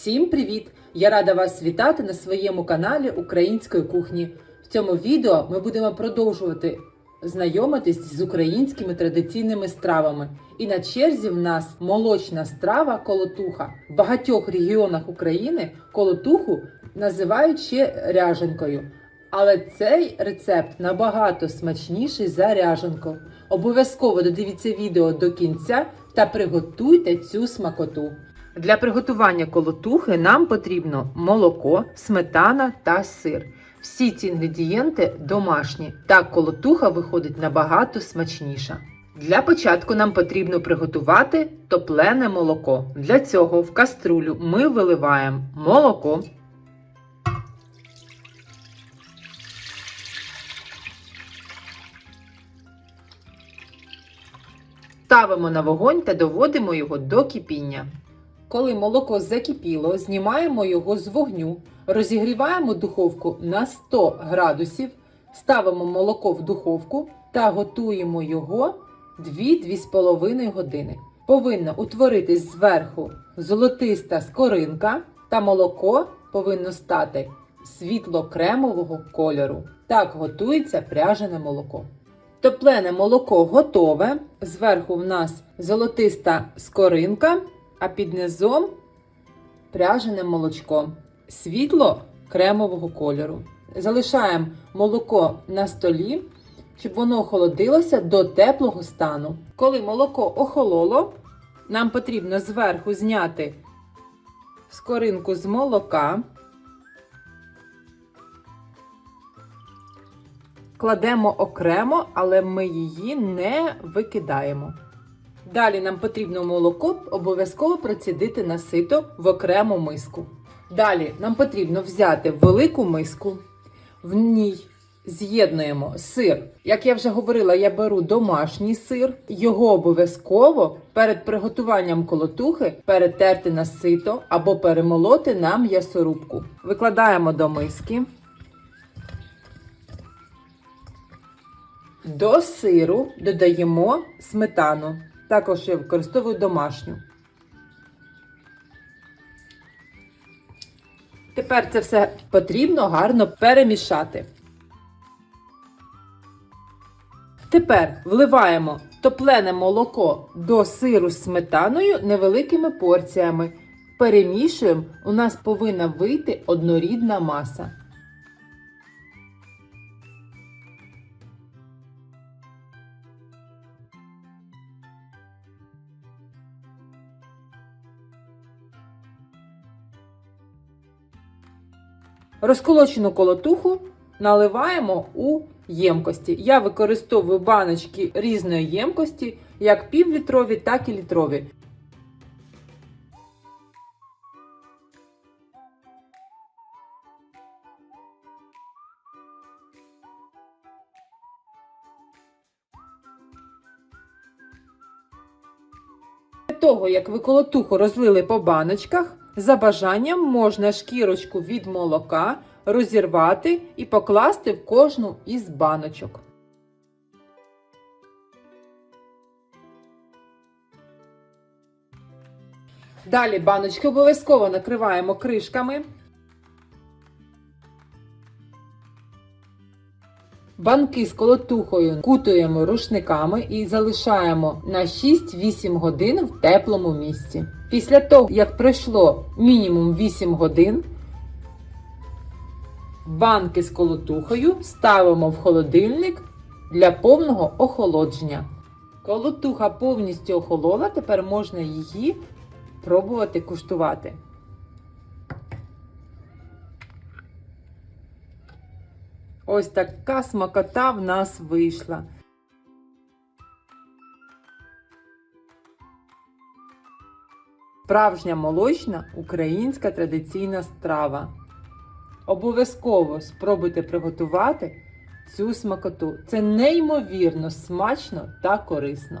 Всім привіт! Я рада вас вітати на своєму каналі Української кухні. В цьому відео ми будемо продовжувати знайомитись з українськими традиційними стравами. І на черзі в нас молочна страва колотуха. В багатьох регіонах України колотуху називають ще ряженкою. Але цей рецепт набагато смачніший за ряженку. Обов'язково додивіться відео до кінця та приготуйте цю смакоту. Для приготування колотухи нам потрібно молоко, сметана та сир. Всі ці інгредієнти домашні. Так колотуха виходить набагато смачніша. Для початку нам потрібно приготувати топлене молоко. Для цього в каструлю ми виливаємо молоко, ставимо на вогонь та доводимо його до кипіння. Коли молоко закипіло, знімаємо його з вогню, розігріваємо духовку на 100 градусів, ставимо молоко в духовку та готуємо його 2-2,5 години. Повинна утворитись зверху золотиста скоринка, та молоко повинно стати світло-кремового кольору. Так готується пряжене молоко. Топлене молоко готове. Зверху в нас золотиста скоринка, а під низом пряжене молочко. Світло кремового кольору. Залишаємо молоко на столі, щоб воно охолодилося до теплого стану. Коли молоко охололо, нам потрібно зверху зняти скоринку з молока. Кладемо окремо, але ми її не викидаємо. Далі нам потрібно молоко обов'язково процідити на сито в окрему миску. Далі нам потрібно взяти велику миску, в ній з'єднуємо сир. Як я вже говорила, я беру домашній сир. Його обов'язково перед приготуванням колотухи перетерти на сито або перемолоти на м'ясорубку. Викладаємо до миски. До сиру додаємо сметану. Також я використовую домашню. Тепер це все потрібно гарно перемішати. Тепер вливаємо топлене молоко до сиру з сметаною невеликими порціями. Перемішуємо, у нас повинна вийти однорідна маса. Розколочену колотуху наливаємо у ємкості. Я використовую баночки різної ємкості, як півлітрові, так і літрові. Того, як ви колотуху розлили по баночках, за бажанням можна шкірочку від молока розірвати і покласти в кожну із баночок. Далі баночки обов'язково накриваємо кришками. Банки з колотухою кутуємо рушниками і залишаємо на 6-8 годин в теплому місці. Після того, як пройшло мінімум 8 годин, банки з колотухою ставимо в холодильник для повного охолодження. Колотуха повністю охолола, тепер можна її пробувати куштувати. Ось така смакота в нас вийшла. Справжня молочна українська традиційна страва. Обов'язково спробуйте приготувати цю смакоту. Це неймовірно смачно та корисно.